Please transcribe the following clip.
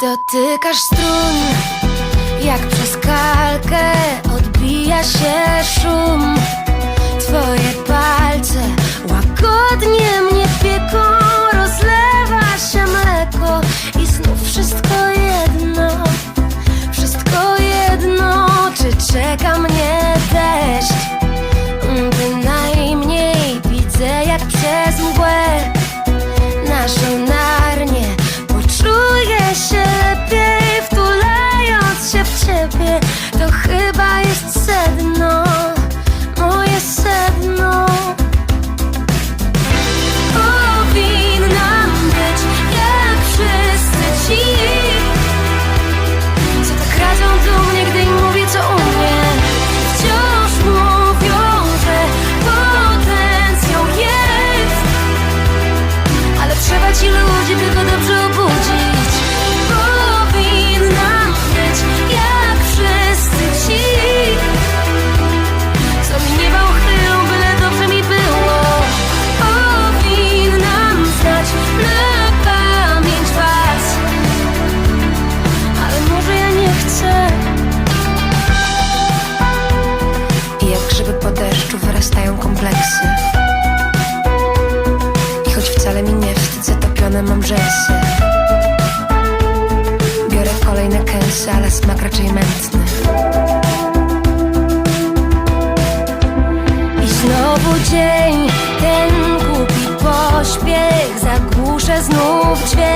Dotykasz strun, jak przez kalkę odbija się szum. Twoje palce łagodnie mnie pieką Rozlewa się mleko i znów wszystko jedno Wszystko jedno, czy czeka mnie deszcz? Bynajmniej widzę jak przez mgłę Naszą Zapalone mam rzęsy. Biorę kolejne kęsy, ale smak raczej mętny. I znowu dzień, ten głupi pośpiech. Zagłuszę znów dźwięk.